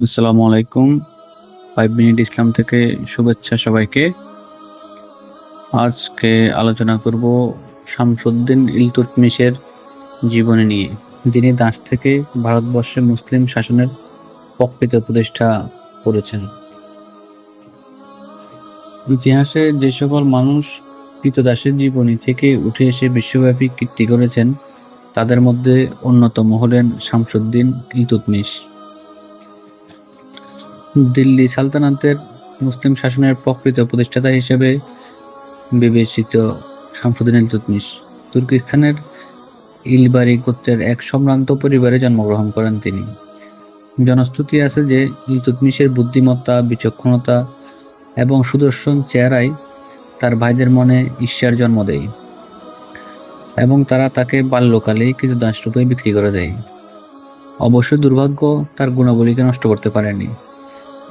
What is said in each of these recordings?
আসসালামু আলাইকুম। Five minute ইসলাম থেকে শুভেচ্ছা সবাইকে। আজকে আলোচনা করব শামসুদ্দিন ইলতুতমিশের জীবনী নিয়ে, যিনি দাস থেকে ভারতবর্ষে মুসলিম শাসনের প্রকৃত প্রতিষ্ঠা করেছেন। ইতিহাসে যে সকল মানুষ কৃতদাসের জীবনী থেকে উঠে এসে বিশ্বব্যাপী কীর্তি করেছেন, তাদের মধ্যে অন্যতম হলেন শামসুদ্দিন ইলতুৎমিশ দিল্লি সালতানাতের মুসলিম শাসনের প্রকৃত প্রতিষ্ঠাতা হিসেবে বিবেচিত শামসুদ্দিন ইলতুৎমিশ তুর্কিস্তানের ইলবারি গোত্রের এক সম্ভ্রান্ত পরিবারে জন্মগ্রহণ করেন তিনি। জনশ্রুতি আছে যে ইলতুতমিশের বুদ্ধিমত্তা, বিচক্ষণতা এবং সুদর্শন চেহারায় তার ভাইদের মনে ঈর্ষার জন্ম দেয় এবং তারা তাকে বাল্যকালেই কৃতদাস রূপে বিক্রি করে দেয়। অবশ্য দুর্ভাগ্য তার গুণাবলীকে নষ্ট করতে পারেনি।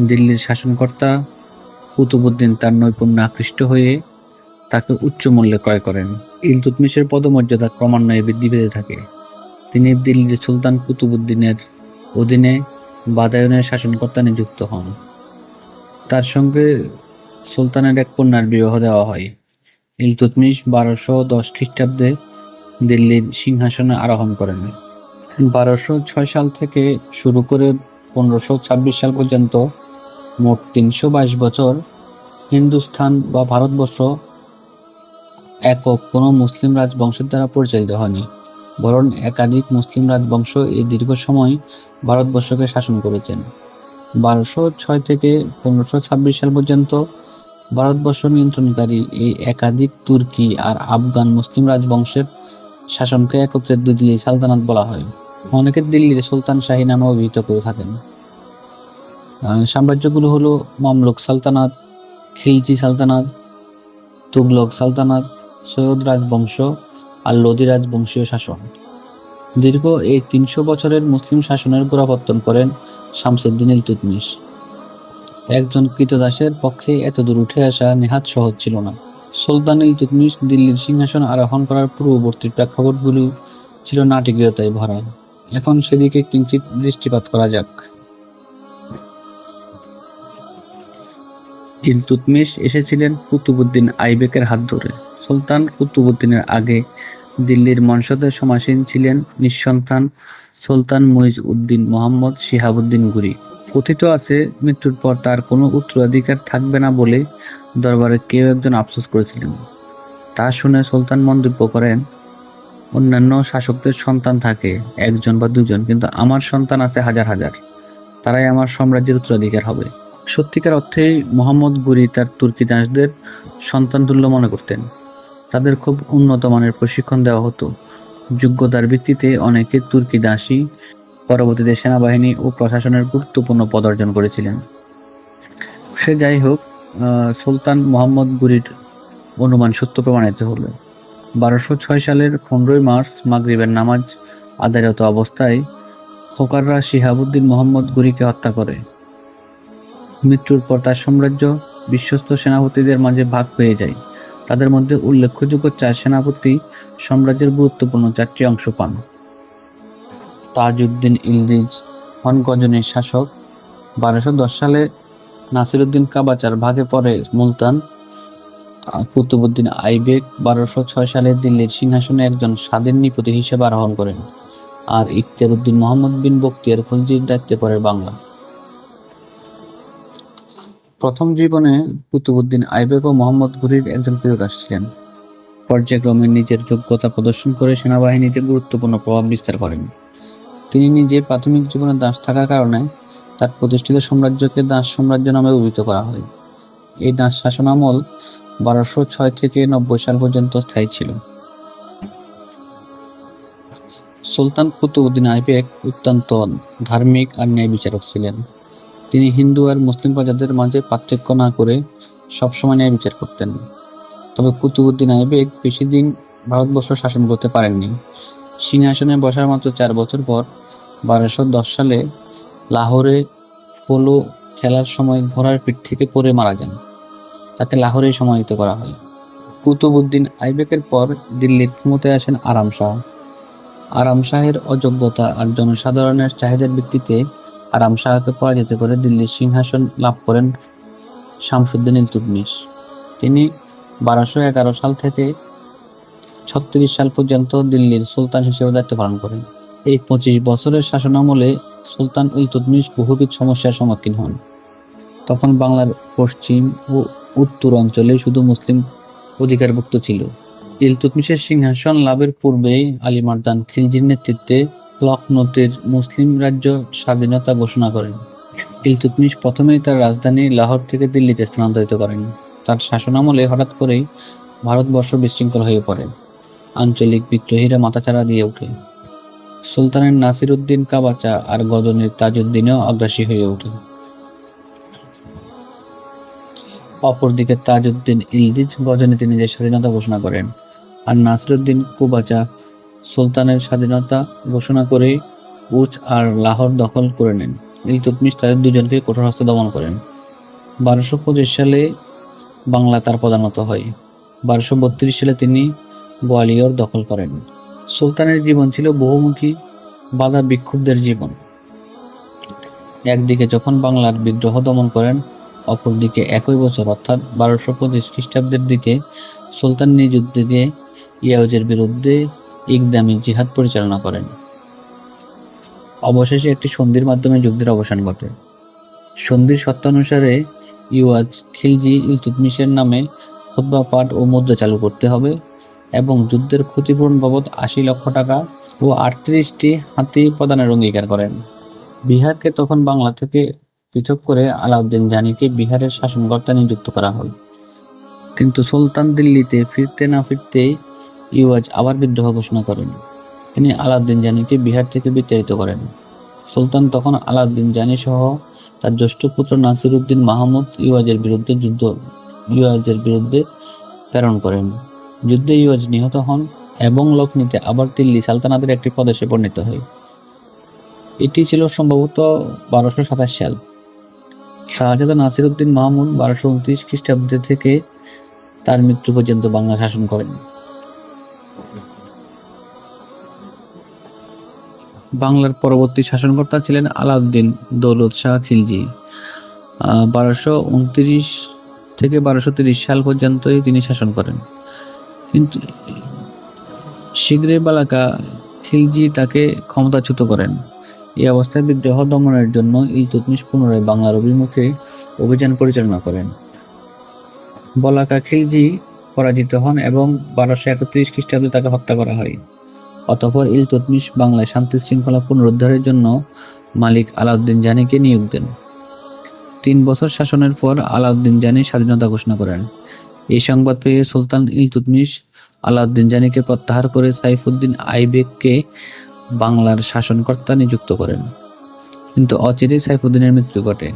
দিল্লির শাসনকর্তা কুতুবুদ্দিন তার নৈপুণ্য আকৃষ্ট হয়ে তাকে উচ্চ মূল্যে ক্রয় করেন। ইলতুতমিশের পদমর্যাদা ক্রমান্বয়ে বৃদ্ধি পেতে থাকে। তিনি দিল্লির সুলতান কুতুবুদ্দিনের অধীনে বাদায়নের শাসনকর্তা নিযুক্ত হন। তার সঙ্গে সুলতানের এক কন্যার বিবাহ দেওয়া হয়। ইলতুতমিশ বারোশো দশ খ্রিস্টাব্দে দিল্লির সিংহাসনে আরোহণ করেন। বারোশো ছয় সাল থেকে শুরু করে পনেরোশো ছাব্বিশ সাল পর্যন্ত মোট তিনশো বাইশ বছর হিন্দুস্থান বা ভারতবর্ষ একক কোনো মুসলিম রাজবংশের দ্বারা পরিচালিত হয়নি, বরং একাধিক মুসলিম রাজবংশ এই দীর্ঘ সময় ভারতবর্ষকে শাসন করেছেন। বারোশো ছয় থেকে পনেরোশো ছাব্বিশ সাল পর্যন্ত ভারতবর্ষ নিয়ন্ত্রণকারী এই একাধিক তুর্কি আর আফগান মুসলিম রাজবংশের শাসনকে একত্রে দিল্লি সালতানাত বলা হয়। অনেকে দিল্লির সুলতান শাহী নামে অভিহিত করে থাকেন। সাম্রাজ্যগুলো হলো মামলুক সালতানাত, খিলজি সালতানাত, তুগলক সালতানাত, সৈয়দ রাজবংশ আর লোদি রাজবংশীয় শাসন। দীর্ঘ এই তিনশো বছরের মুসলিম শাসনের গোড়াপত্তন করেন শামসুদ্দিন ইলতুৎমিশ একজন কৃতদাসের পক্ষে এত দূর উঠে আসা নেহাত সহজ ছিল না। সুলতান ইলতুৎমিশ দিল্লির সিংহাসন আরোহণ করার পূর্ববর্তী প্রেক্ষাপটগুলো ছিল নাটকীয়তায় ভরা। এখন সেদিকে কিঞ্চিত দৃষ্টিপাত করা যাক। ইলতুৎমিশ এসেছিলেন কুতুবুদ্দিন আইবেকের হাত ধরে। সুলতান কুতুবুদ্দিনের আগে দিল্লির মনসদের সমাসীন ছিলেন নিঃসন্তান সুলতান মুইজ উদ্দিন মোহাম্মদ শিহাবুদ্দিন গুরি। কথিত আছে, মৃত্যুর পর তার কোনো উত্তরাধিকার থাকবে না বলে দরবারে কেউ একজন আফসোস করেছিলেন। তা শুনে সুলতান মন্তব্য করেন, অন্যান্য শাসকদের সন্তান থাকে, একজন বা দুজন, কিন্তু আমার সন্তান আছে হাজার হাজার। তারাই আমার সাম্রাজ্যের উত্তরাধিকার হবে। সত্যিকার অর্থেই মোহাম্মদ গুরি তার তুর্কি দাসদের সন্তানতুল্য মনে করতেন। তাদের খুব উন্নত মানের প্রশিক্ষণ দেওয়া হতো। যোগ্যতার ভিত্তিতে অনেকে তুর্কি দাসী, পরবর্তীতে সেনাবাহিনী ও প্রশাসনের গুরুত্বপূর্ণ পদ অর্জন করেছিলেন। সে যাই হোক সুলতান মোহাম্মদ গুরির অনুমান সত্য প্রমাণিত হলো। বারোশো ছয় সালের পনেরোই মার্চ মাগরিবের নামাজ আদায়রত অবস্থায় খোকাররা শিহাবুদ্দিন মোহাম্মদ গুরিকে হত্যা করে। মৃত্যুর পর তার সাম্রাজ্য, বিশ্বস্ত সেনাপতিদের মাঝে ভাগ হয়ে যায়। তাদের মধ্যে উল্লেখযোগ্য চার সেনাপতি সাম্রাজ্যের গুরুত্বপূর্ণ চারটি অংশ পান। তাজউদ্দিন ইলদিজ হন গজনীর শাসক, বারোশো দশ সালে নাসিরুদ্দিন কাবাচার ভাগে পড়ে মুলতান কুতুবুদ্দিন আইবেক বারোশো ছয় সালে দিল্লির সিংহাসনে একজন স্বাধীন নিপতি হিসেবে আরোহণ করেন। আর ইখতিয়ার উদ্দিন মোহাম্মদ বিন বক্তিয়ার খুলজির দায়িত্বে পড়ে বাংলা। প্রথম জীবনে কুতুবুদ্দিন আইবেক ও মোহাম্মদ ঘুরির একজন ক্রীতদাস ছিলেন। পর্যায়ক্রমে নিজের যোগ্যতা প্রদর্শন করে সেনাবাহিনীতে গুরুত্বপূর্ণ প্রভাব বিস্তার করেন। তিনি নিজে প্রাথমিক জীবনে দাস থাকার কারণে তার প্রতিষ্ঠিত সাম্রাজ্যকে দাস সাম্রাজ্য নামে অভিহিত করা হয়। এই দাস শাসন আমল বারোশো ছয় থেকে নব্বই সাল পর্যন্ত স্থায়ী ছিল। সুলতান কুতুবুদ্দিন আইবেক অত্যন্ত ধার্মিক আর ন্যায় বিচারক ছিলেন। তিনি হিন্দু আর মুসলিম প্রজাদের মাঝে পার্থক্য না করে সবসময় ন্যায় বিচার করতেন। তবে কুতুবুদ্দিন আইবেক বেশি দিন ভারতবর্ষ শাসন করতে পারেননি। সিংহাসনে বসার মাত্র চার বছর পর বারোশো দশ সালে লাহোরে পোলো খেলার সময় ঘোড়ার পিঠ থেকে পড়ে মারা যান। তাকে লাহোরে সমাহিত করা হয়। কুতুবুদ্দিন আইবেকের পর দিল্লির ক্ষমতায় আসেন আরাম শাহ আরাম শাহের অযোগ্যতা আর জনসাধারণের চাহিদার ভিত্তিতে আরাম শাহকে পরাজিত করে দিল্লির সিংহাসন লাভ করেন শামসুদ্দিন ইলতুৎমিশ তিনি বারোশো এগারো সাল থেকে ছত্রিশ সাল পর্যন্ত দিল্লির সুলতান হিসেবে দায়িত্ব পালন করেন। এই পঁচিশ বছরের শাসনামলে সুলতান ইলতুৎমিশ বহুবিধ সমস্যার সম্মুখীন হন। তখন বাংলার পশ্চিম ও উত্তর অঞ্চলে শুধু মুসলিম অধিকারভুক্ত ছিল। ইলতুৎমিশের সিংহাসন লাভের পূর্বেই আলী মার্দান খিলজির নেতৃত্বে লখনৌতের মুসলিম রাজ্য স্বাধীনতা ঘোষণা করেন। ইলতুৎমিশ প্রথমেই তার রাজধানী লাহোর থেকে দিল্লিতে স্থানান্তরিত করেন। তার শাসনামলে হঠাৎ করেই ভারতবর্ষ বিশৃঙ্খল হয়ে পড়ে। আঞ্চলিক বিদ্রোহীরা মাথাচাড়া দিয়ে ওঠে। সুলতানের নাসির উদ্দিন কাবাচা আর গজনীর তাজউদ্দিনও আগ্রাসী হয়ে ওঠে। অপরদিকে তাজউদ্দিন ইলদিজ গজনীতে নিজের স্বাধীনতা ঘোষণা করেন, আর নাসিরুদ্দিন কুবাচা সুলতানের স্বাধীনতা ঘোষণা করে উচ আর লাহোর দখল করে নেন। ইলতুৎমিশ তাদের দুজনকে কঠোর হস্তে দমন করেন। বারোশো পঁচিশ সালে বাংলা তার প্রধানত হয়। বারোশো বত্রিশ সালে তিনি গোয়ালিয়র দখল করেন। সুলতানের জীবন ছিল বহুমুখী, বাধা বিক্ষুব্ধের জীবন। একদিকে যখন বাংলার বিদ্রোহ দমন করেন, অপরদিকে একই বছর, অর্থাৎ বারোশো পঁচিশ খ্রিস্টাব্দের দিকে সুলতান নিজ উদ্যোগে ইয়াউজের বিরুদ্ধে ইকদামি, জিহাদ পরিচালনা করেন। অবশেষে একটি সন্ধির মাধ্যমে যুদ্ধের অবসান ঘটে। সন্ধির সত্যানুসারে ইওয়াজ খিলজি ইলতুতমিশের নামে খুতবা পাঠ ও মুদ্রা চালু করতে হবে এবং যুদ্ধের ক্ষতিপূরণ বাবদ আশি লক্ষ টাকা ও আটত্রিশটি হাতি প্রদানের অঙ্গীকার করেন। বিহারকে তখন বাংলা থেকে পৃথক করে আলাউদ্দিন জানিকে বিহারের শাসনকর্তা নিযুক্ত করা হয়। কিন্তু সুলতান দিল্লিতে ফিরতে না ফিরতেই ইওয়াজ আবার বিদ্রোহ ঘোষণা করেন। তিনি আলাউদ্দিন জানিকে বিহার থেকে বিতাড়িত করেন। সুলতান তখন আলাউদ্দিন জানি সহ তার জ্যেষ্ঠ পুত্র নাসির উদ্দিন মাহমুদ ইওয়াজের বিরুদ্ধে যুদ্ধ ইওয়াজের বিরুদ্ধে প্রেরণ করেন। যুদ্ধে ইওয়াজ নিহত হন এবং লখনৌতে আবার দিল্লি সালতানাতের একটি প্রদেশে পরিণত হয়। এটি ছিল সম্ভবত বারোশো সাতাশ সাল। শাহজাদা নাসির উদ্দিন মাহমুদ বারোশো উনত্রিশ খ্রিস্টাব্দ থেকে তার মৃত্যু পর্যন্ত বাংলা শাসন করেন। বাংলার পরবর্তী শাসনকর্তা ছিলেন আলাউদ্দিন দৌলত শাহ খিলজি। বারোশো উনত্রিশ থেকে বারোশো তিরিশ সাল পর্যন্তই তিনি শাসন করেন। কিন্তু শীঘ্রই বালাকা খিলজি তাকে ক্ষমতাচ্যুত করেন। এই অবস্থায় বিদ্রোহ দমনের জন্য ইলতুৎমিশ পুনরায় বাংলার অভিমুখে অভিযান পরিচালনা করেন। বলাকা খিলজি পরাজিত হন এবং বারোশো একত্রিশ খ্রিস্টাব্দে তাকে হত্যা করা হয়। অতঃপর ইলতুৎমিশ বাংলায় শান্তি শৃঙ্খলা পুনরুদ্ধারের জন্য মালিক আলাউদ্দিন জানিকে নিয়োগ দেন। তিন বছর শাসনের পর আলাউদ্দিন জানি স্বাধীনতা ঘোষণা করেন। এই সংবাদ পেয়ে সুলতান ইলতুৎমিশ আলাউদ্দিন জানিকে প্রত্যাহার করে সাইফুদ্দিন আইবেককে বাংলার শাসনকর্তা নিযুক্ত করেন। কিন্তু অচিরেই সাইফুদ্দিনের মৃত্যু ঘটে।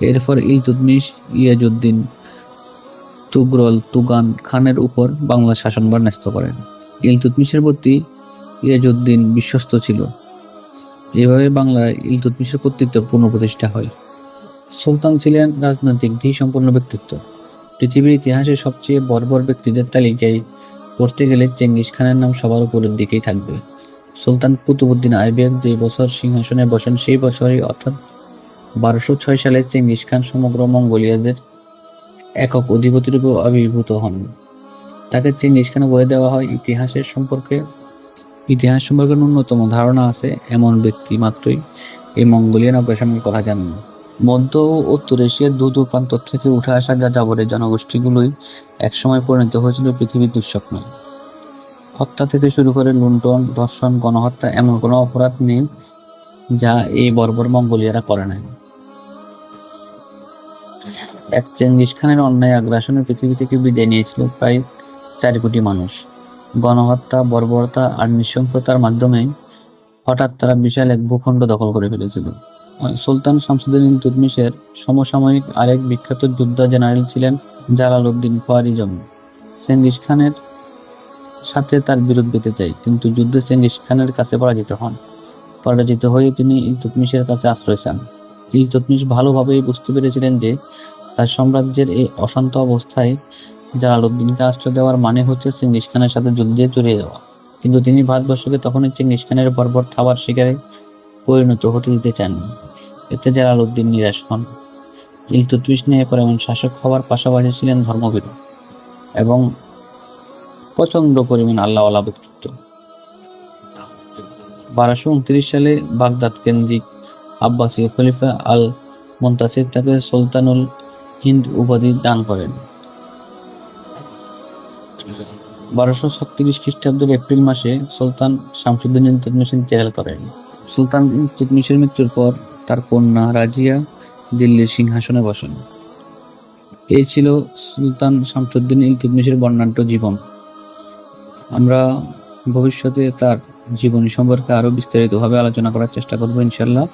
এরপর ইলতুৎমিশ ইয়াজউদ্দিন তুগরল তুগান খানের উপর বাংলার শাসনভার ন্যস্ত করেন। ইলতুৎমিশের প্রতি ইয়াজউদ্দিন বিশ্বস্ত ছিল। এভাবে বাংলায় ইলতুৎমিশের কর্তৃত্বের পুনঃপ্রতিষ্ঠা হয়। সুলতান ছিলেন রাজনৈতিক ধী সম্পন্ন ব্যক্তিত্ব। পৃথিবীর ইতিহাসে সবচেয়ে বর্বর ব্যক্তিদের তালিকায় পড়তে গেলে চেঙ্গিস খানের নাম সবার উপরের দিকেই থাকবে। সুলতান কুতুবুদ্দিন আইবেক যে বছর সিংহাসনে বসেন সেই বছরই অর্থাৎ বারোশো ছয় সালে চেঙ্গিস খান সমগ্র মঙ্গোলিয়াদের একক অধিপতিরূপে আবির্ভূত হন। তাকে চেঙ্গিস খানে বলে দেওয়া হয় ইতিহাসের সম্পর্কে, ইতিহাস সম্পর্কে ন্যূনতম ধারণা আছে এমন ব্যক্তি মাত্রই। এই মঙ্গোলিয়ান অগ্রাসনের কথা জানেন মধ্য ও উত্তর এশিয়ার দূর দূর প্রান্ত থেকে উঠে আসা যা যাবরের জনগোষ্ঠীগুলোই একসময় পরিণত হয়েছিল পৃথিবীর দুঃস্বপ্ন। হত্যা থেকে শুরু করে লুণ্ঠন, ধর্ষণ, গণহত্যা এমন কোনো অপরাধ নেই যা এই বর্বর মঙ্গোলিয়ারা করে নাই। এক চেঙ্গিস খানের অন্যায় আগ্রাসনে পৃথিবী থেকে বিদায় নিয়েছিল প্রায় চার কোটি মানুষ। গণহত্যা, বর্বরতা আর নৃশংসতার মাধ্যমে হঠাৎ তারা বিশাল এক ভূখণ্ড দখল করে ফেলেছিল। সুলতান শামসুদ্দিন ইলতুৎমিশের সমসাময়িক আরেক বিখ্যাত যোদ্ধা জেনারেল ছিলেন জালাল উদ্দিন খোয়ারিজম চেঙ্গিস খানের সাথে তার বিরোধ পেতে চাই কিন্তু যুদ্ধে চেঙ্গিস খানের কাছে পরাজিত হন। পরাজিত হয়ে তিনি ইলতুতমিশের কাছে আশ্রয় চান। ইলতুতমিশ ভালোভাবেই বুঝতে পেরেছিলেন যে তার সাম্রাজ্যের এই অশান্ত অবস্থায় জালালউদ্দিনকে আশ্রয় দেওয়ার মানে হচ্ছে চেঙ্গিস খানের সাথে যুদ্ধে জড়িয়ে যাওয়া। কিন্তু তিনি ভারতবর্ষকে তখনই চেঙ্গিস খানের বর্বর থাবার শিকারে পরিণত হতে দিতে চান এতে জালালউদ্দিন নিরাশ হন। ইলতুৎমিশ নিয়ে এমন শাসক হওয়ার পাশাপাশি ছিলেন ধর্মবীর এবং প্রচণ্ড পরিমাণ আল্লাহওয়ালা ব্যক্তিত্ব। বারোশো উনত্রিশ সালে বাগদাদ কেন্দ্রিক আব্বাসী খলিফা আল মন্তাসির তাকে সুলতানুল হিন্দ উপাধি দান করেন। বারোশো ছত্রিশ খ্রিস্টাব্দের এপ্রিল মাসে সুলতান শামসুদ্দিন ইলতুৎমিশ ইন্তেকাল করেন। সুলতান ইলতুৎমিশের মৃত্যুর পর তার কন্যা রাজিয়া দিল্লির সিংহাসনে বসেন। এই ছিল সুলতান শামসুদ্দিন ইলতুৎমিশের বর্ণাঢ্য জীবন। আমরা ভবিষ্যতে তার জীবনী সম্পর্কে আরও বিস্তারিতভাবে আলোচনা করার চেষ্টা করব ইনশাল্লাহ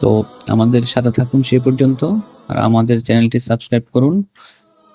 তো আমাদের সাথে থাকুন সেই পর্যন্ত, আর আমাদের চ্যানেলটি সাবস্ক্রাইব করুন।